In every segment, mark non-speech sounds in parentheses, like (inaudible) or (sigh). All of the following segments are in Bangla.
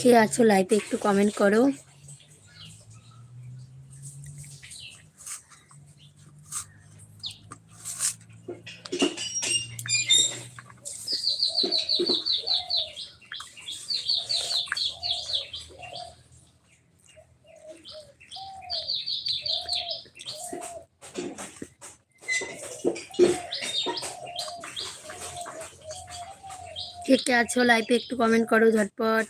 কে আছো লাইভে একটু কমেন্ট করো। কে কে আছো লাইফে একটু কমেন্ট করো ঝটপট।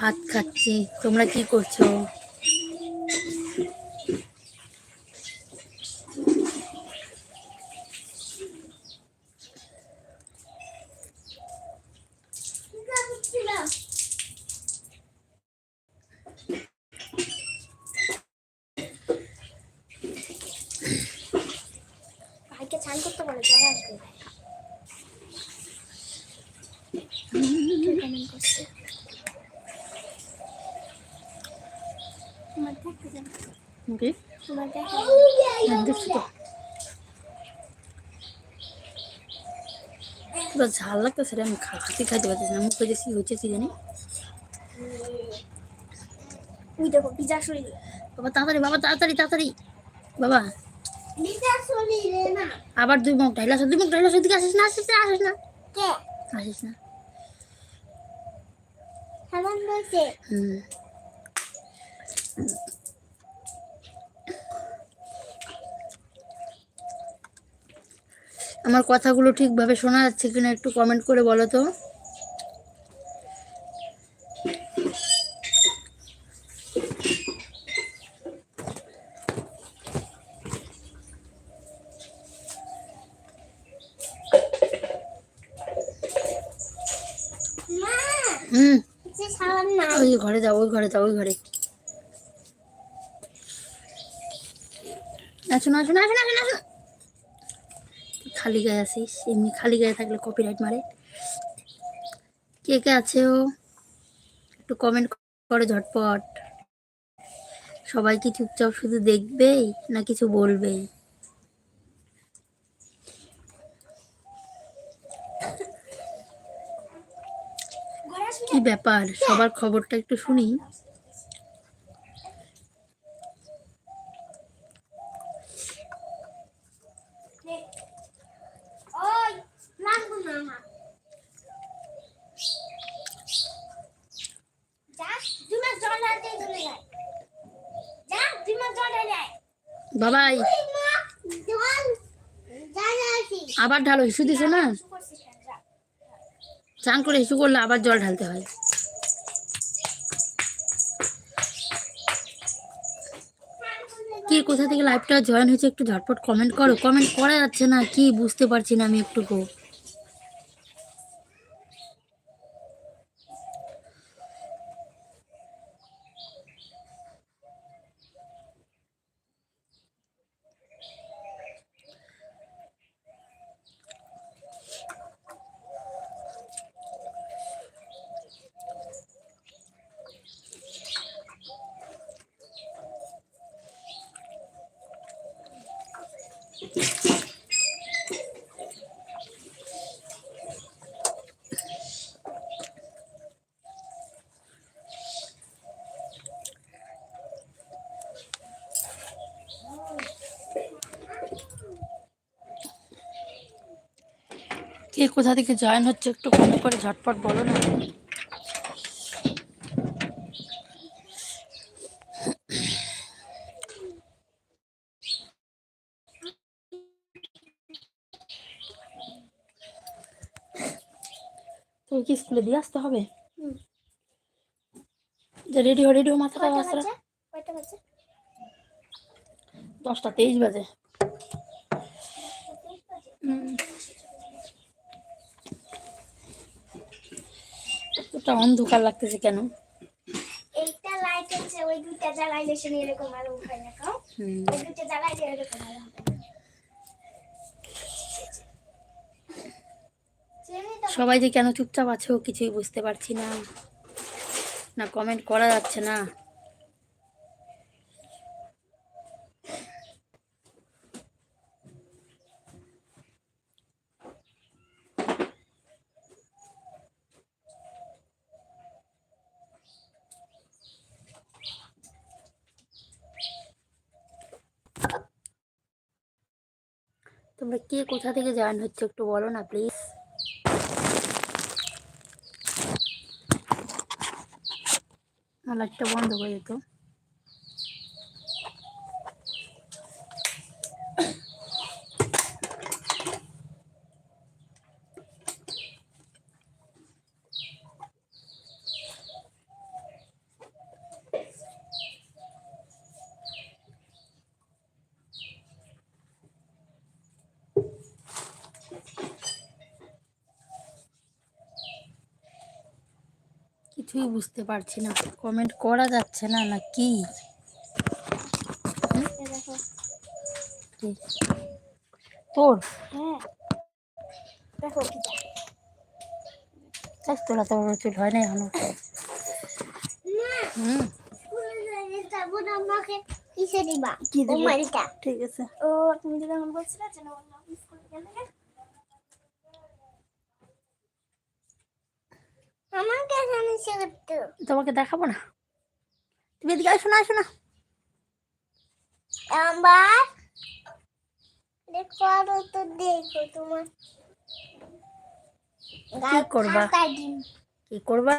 ভাত খাচ্ছি। তোমরা কি করছ ভাইকে চান করতে বলে জ্বর আসবে কে কমেন্ট করছে তোমার দেখতে যান ওকে তোমার দেখে দেখছি তো পুরো ঝাল সেটা আমি খাতে খাইতে পারতেছি না মুখ কি হচ্ছে কি জানি? ওই দেখো পিজা শরীর। বাবা তাড়াতাড়ি বাবা তাড়াতাড়ি তাড়াতাড়ি। বাবা। আবার দুই মুখ ঢাইলাস দুই মুখ ঢাইলাস ওদিকে আসিস না আসিস না আসিস না। কে? আসিস না। হুম। আমার কথাগুলো ঠিকভাবে শোনা যাচ্ছে কিনা একটু কমেন্ট করে বলো তো। হুম। ওই ঘরে যাও ওই ঘরে যাও ওই ঘরে। না আসো না আসো না আসো না, আসো না। খালি গায়ে আসিস এমনি খালি গায়ে থাকলে কপিরাইট মারে। কে কে আছে ও? একটু কমেন্ট করে ঝটপট। সবাই কি চুপচাপ শুধু দেখবেই না কিছু বলবে? কি ব্যাপার? সবার খবরটা একটু শুনি নে। ওই লাগবো না আমার যা দুই মাস জল ঢালতে চলে যায় যা দুই মাস জল ঢালে আয়। বাবাই। আবার ঢালো হিসু দিছে না। চান করে হিসু করলে আবার জল ঢালতে হয় কি কোথা থেকে লাইভটা জয়েন হয়েছে একটু ঝটপট কমেন্ট করো কমেন্ট করা যাচ্ছে না, কি বুঝতে পারছি না আমি একটুকু কে কোথা থেকে জয়েন হচ্ছে একটু কম করে ঝটপট বলো না। তোকে কি স্কুলে দিয়ে আসতে হবে? যে রেডি হো রেডি হো মাথাটা কয়টা আসরা দশটা তেইশ বাজে। ওটা অন্ধকার লাগতেছে কেন? এইটা লাইট হচ্ছে ওই দুইটা জ্বালাইলে এরকম আলো উঠায় না কাও। ওই দুইটা জ্বালাইলে এরকম আলো হবে না। চিনি তো সবাই যে কেন চুপচাপ আছো কিছুই বুঝতে পারছি না। না কমেন্ট করা যাচ্ছে না। তোমরা কে কোথা থেকে জয়েন হচ্ছে একটু বলো না প্লিজ লাইটটা বন্ধ করে দিত। কিছুই বুঝতে পারছি না। কমেন্ট করা যাচ্ছে না না কি? দেখো তোর? হ্যাঁ। দেখো কি দেখ তোরা তো চুল হয় না এখনও। হুম। ঠিক আছে। ও তুমি তখন বলছিলে যে না অন্য স্কুলে গেলে আমাকে এখানে শিখতো তোমাকে দেখাবো না? তুমি এদিকে আসো না আসো না। আমার? দেখো আরও তো দেখো তোমার। কি করবা?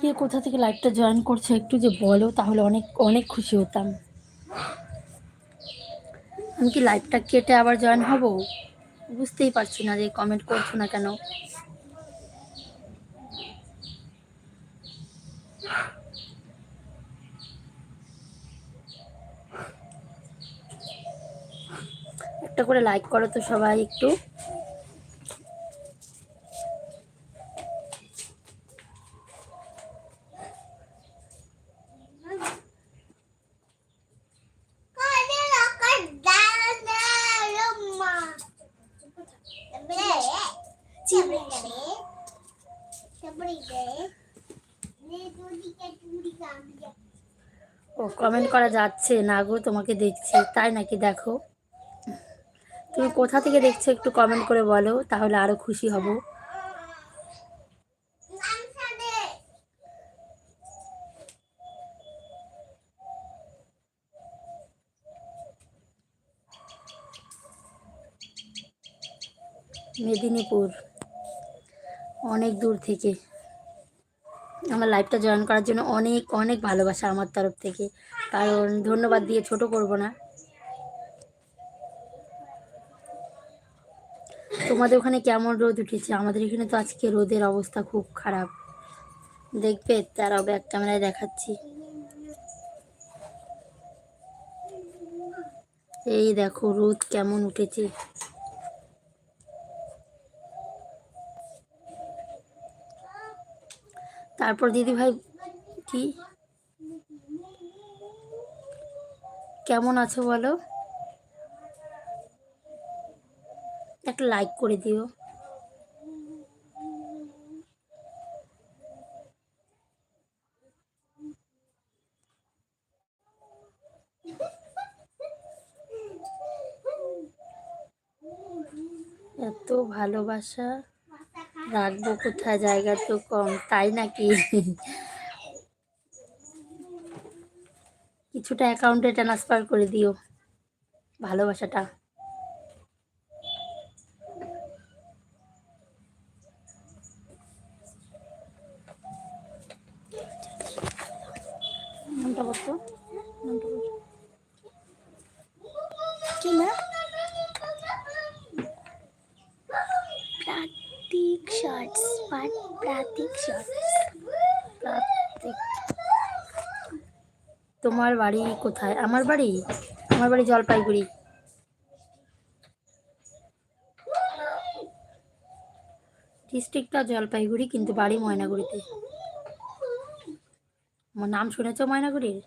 কে কোথা থেকে লাইভটা জয়েন করছে একটু যে বলো তাহলে অনেক অনেক খুশি হতাম। আমি কি লাইভটা কেটে আবার জয়েন হব? বুঝতেই পারছি না যে কমেন্ট করছ না কেন। একটা করে লাইক করো তো সবাই একটু। কমেন্ট করা যাচ্ছে না গো তোমাকে দেখছি, তাই নাকি দেখো? তুমি কোথা থেকে দেখছ একটু কমেন্ট করে বলো, তাহলে আরও খুশি হব। মেদিনীপুর, অনেক দূর থেকে। আমার লাইভটা জয়েন করার জন্য অনেক অনেক ভালোবাসা আমার তরফ থেকে। কারণ ধন্যবাদ দিয়ে ছোট করব না। তোমাদের ওখানে কেমন রোদ উঠেছে? আমাদের এখানে তো আজকে রোদের অবস্থা খুব খারাপ। দেখবে তারাও ব্যাক ক্যামেরায় দেখাচ্ছি। এই দেখো, রোদ কেমন উঠেছে। তারপর দিদি ভাই কি? কেমন আছো বলো? একটা লাইক করে দিও। এত ভালোবাসা। রাখব কোথায় জায়গা তো কম তাই নাকি? কিছুটা অ্যাকাউন্টে ট্রান্সফার করে দিও ভালোবাসাটা। তোমার বাড়ি কোথায়? আমার বাড়ি? আমার বাড়ি জলপাইগুড়ি। ডিস্ট্রিক্টটা জলপাইগুড়ি, কিন্তু বাড়ি ময়নাগুড়িতে। আমার নাম শুনেছ ময়নাগুড়ির?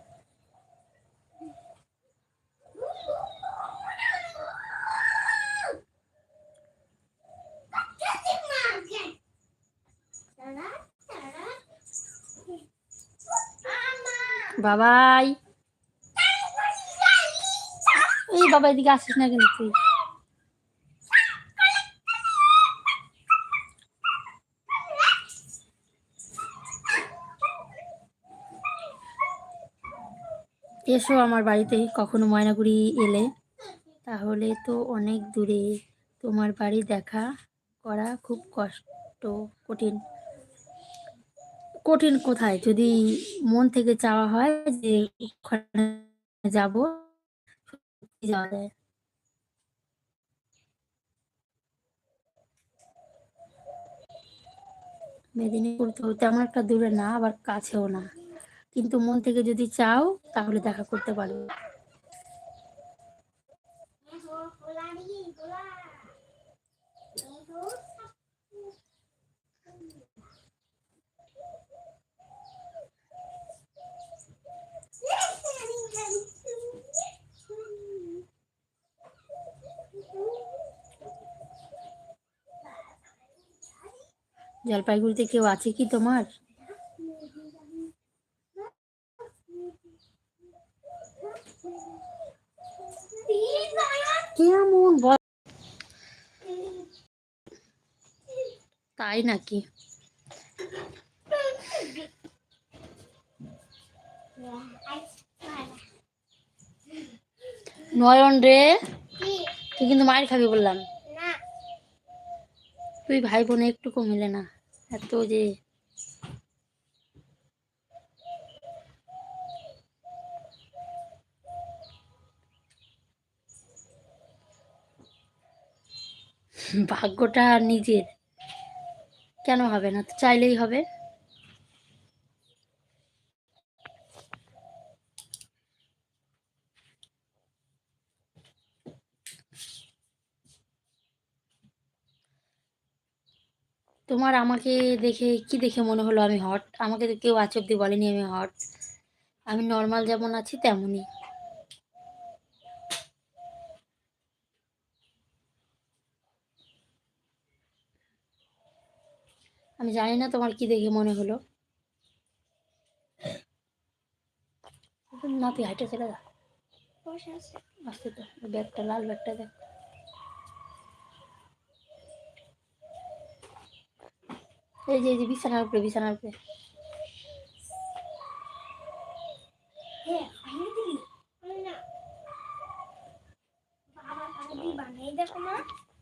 বাবাই এই বাবা এদিকে আসিস না কিন্তু তুই। এসো আমার বাড়িতে, কখনো ময়নাগুড়ি এলে। তাহলে তো অনেক দূরে। তোমার বাড়ি দেখা করা খুব কষ্ট, কঠিন। কঠিন কোথায়? যদি মন থেকে চাওয়া হয় যে যাব মেদিনীপুর তো তেমন একটা দূরে না, আবার কাছেও না। কিন্তু মন থেকে যদি চাও, তাহলে দেখা করতে পারবে জলপাইগুড়িতে কেউ আছে কি তোমার? কেমন বল। তাই নাকি? নয়ন রে তুই কিন্তু মায়ের খাবি বললাম। তুই ভাই বোনে একটু কমিলে না। এত যে ভাগ্যটা নিজের। কেন হবে না? তো চাইলেই হবে। তোমার আমাকে দেখে কি দেখে মনে হলো আমি হট আমাকে তো কেউ আজ অব্দি বলেনি আমি হট আমি নর্মাল যেমন আছি তেমনই। আমি জানি না তোমার কি দেখে মনে হলো। না তুই হাইটে চলে যা। আছে। আসতে তো ব্যাগটা লাল ব্যাগটা দেখ। এই যে এই যে, বিছানার উপরে বিছানার উপরে।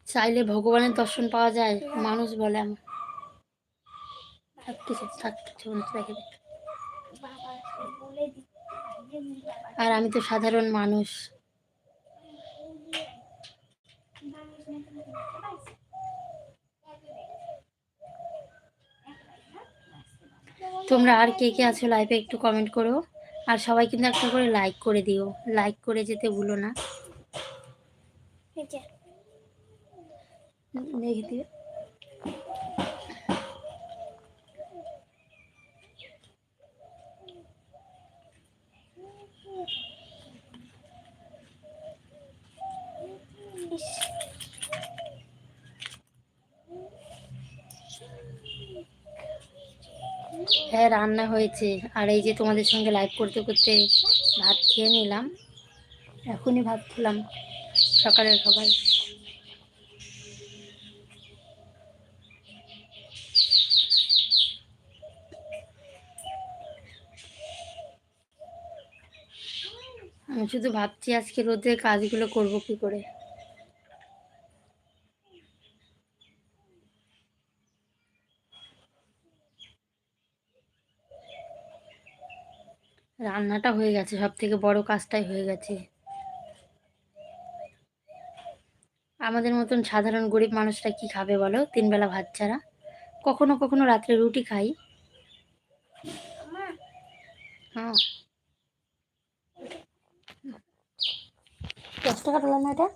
চাইলে ভগবানের দর্শন পাওয়া যায়, মানুষ বলে আমার। কিছু আর আমি তো সাধারণ মানুষ। তোমরা আর কে কে আছো লাইভে একটু কমেন্ট করো। আর সবাই কিন্তু একটা করে লাইক করে দিও। লাইক করে যেতে ভুলো না। দেখে দিও ইস, হ্যাঁ রান্না হয়েছে। আর এই যে তোমাদের সঙ্গে লাইভ করতে করতে ভাত খেয়ে নিলাম। এখনই ভাত খেলাম। সকালের খাবার। আমি শুধু ভাবছি আজকে রোদে কাজগুলো করব কি করে। রান্নাটা হয়ে গেছে সব থেকে বড় কাজটাই হয়ে গেছে। আমাদের মতন সাধারণ গরিব মানুষরা কি খাবে বলো? তিনবেলা ভাত ছাড়া। কখনো কখনো রাত্রে রুটি খাই। হ্যাঁ। দশ টাকা এটা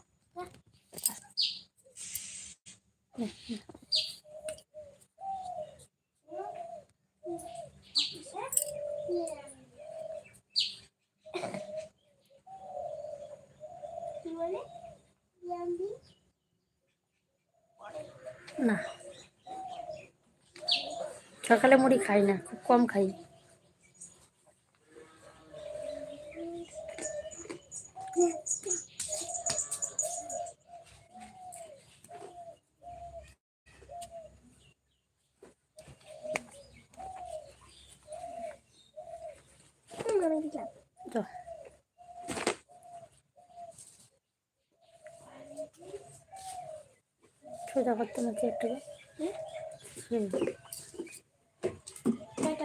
কি বলে ইয়াম্বি না সকালে মুড়ি খাই না খুব কম খাই। সোজা করতে না একটু? হুম।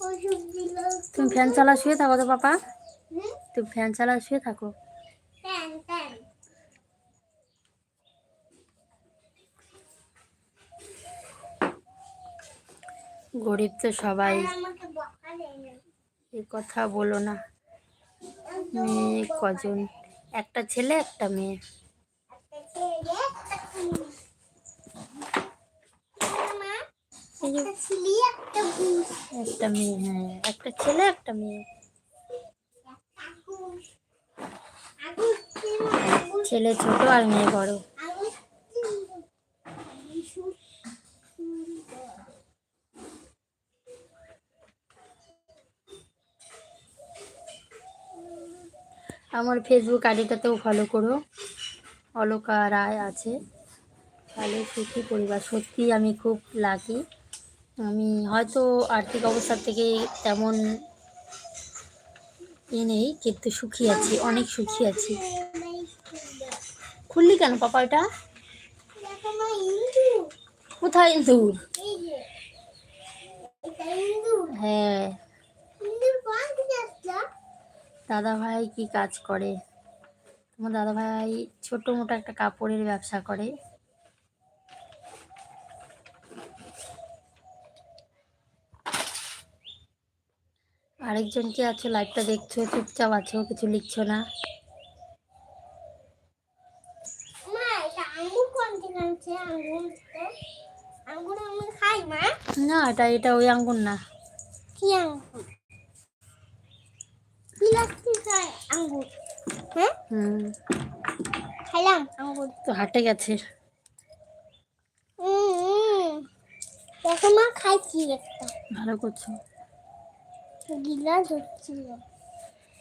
ওষুধ দিল তুমি ফ্যান চালা শুয়ে থাকো তো পাপা? তুমি ফ্যান চালা শুয়ে থাকো। গরিব তো সবাই। এই কথা বলো না। মেয়ে কজন? একটা ছেলে একটা মেয়ে একটা ছেলে একটা মা এই যে একটা মেয়ে হ্যাঁ একটা ছেলে, একটা মেয়ে। ছেলে ছোট আর মেয়ে বড়। আমার ফেসবুক আইডিটাতেও ফলো করো। অলকা রায় আছে। ভালো সুখী পরিবার সত্যি আমি খুব লাকি আমি হয়তো আর্থিক অবস্থা থেকে তেমন ই নেই, কিন্তু সুখী আছি, অনেক সুখী আছি। খুললি কেন পাপা এটা? কোথায় দূর হ্যাঁ। দাদা ভাই কি কাজ করে? তোমার দাদা ভাই ছোট মোটো একটা কাপড়ের ব্যবসা করে। আরেকজন কি আছো লাইভটা দেখছ চুপচাপ আছো কিছু লিখছো না? না এটা এটা ওই আঙ্গুর না। কি আঙ্গুর। হ্যাঁ? হুম। খাইলাম আঙ্গুর। তো হাটে গেছে। উম, উম। দেখো মা খাইছি একটা। ভালো করছ।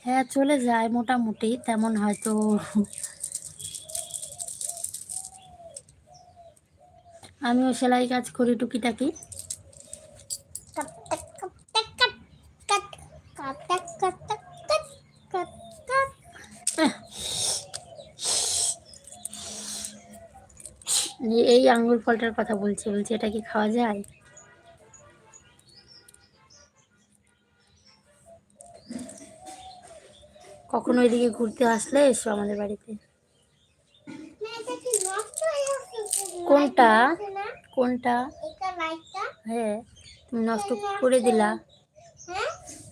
হ্যাঁ চলে যায় মোটামুটি তেমন হয়তো আমিও সেলাই কাজ করি টুকিটাকি এই আঙুর ফলটার কথা বলছি বলছি এটা কি খাওয়া যায় কখনো এদিকে ঘুরতে আসলে এসো আমাদের বাড়িতে। কোনটা? কোনটা? হ্যাঁ তুমি নষ্ট করে দিলা।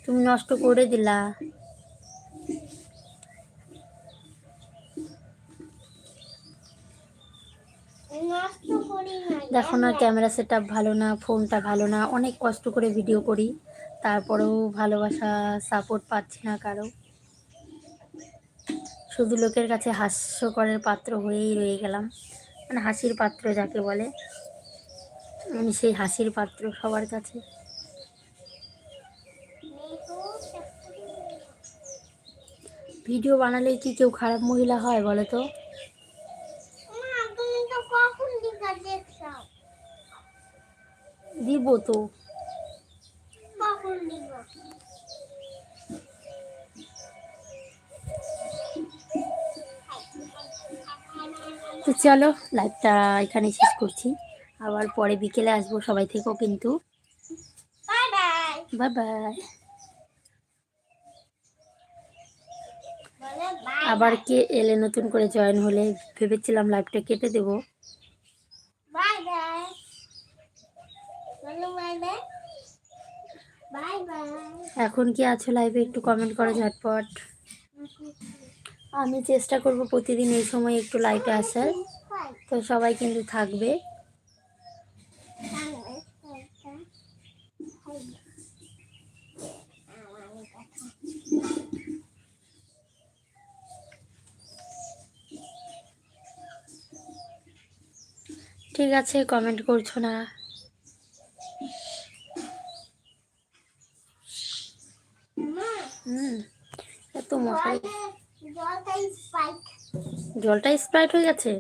তুমি নষ্ট করে দিলা। দেখো না, ক্যামেরা সেট ভালো না, ফোনটা ভালো না, অনেক কষ্ট করে ভিডিও করি। তারপরেও ভালোবাসা, সাপোর্ট পাচ্ছি না কারও। শুধু লোকের কাছে হাস্যকরের পাত্র হয়েই রয়ে গেলাম। মানে হাসির পাত্র যাকে বলে। আমি সেই হাসির পাত্র সবার কাছে। ভিডিও বানালেই কি কেউ খারাপ মহিলা হয় বলো তো? দিব তো। তো চলো লাইভটা এখানে শেষ করছি। আবার পরে বিকেলে আসব সবাই থেকেও কিন্তু। বাই আবার কে এলে নতুন করে জয়েন হলে ভেবেছিলাম লাইভটা কেটে দেবো। বাই বাই বলো বাই বাই বাই বাই এখন কি আছো লাইভে একটু কমেন্ট করো ঝটপট। (laughs) আমি চেষ্টা করব প্রতিদিন এই সময় একটু লাইভে আসার। তো সবাই কিন্তু থাকবে। ঠিক আছে কমেন্ট করছ না। হুম, এত স্পাইক জলটা স্প্রাইট হয়ে গেছে?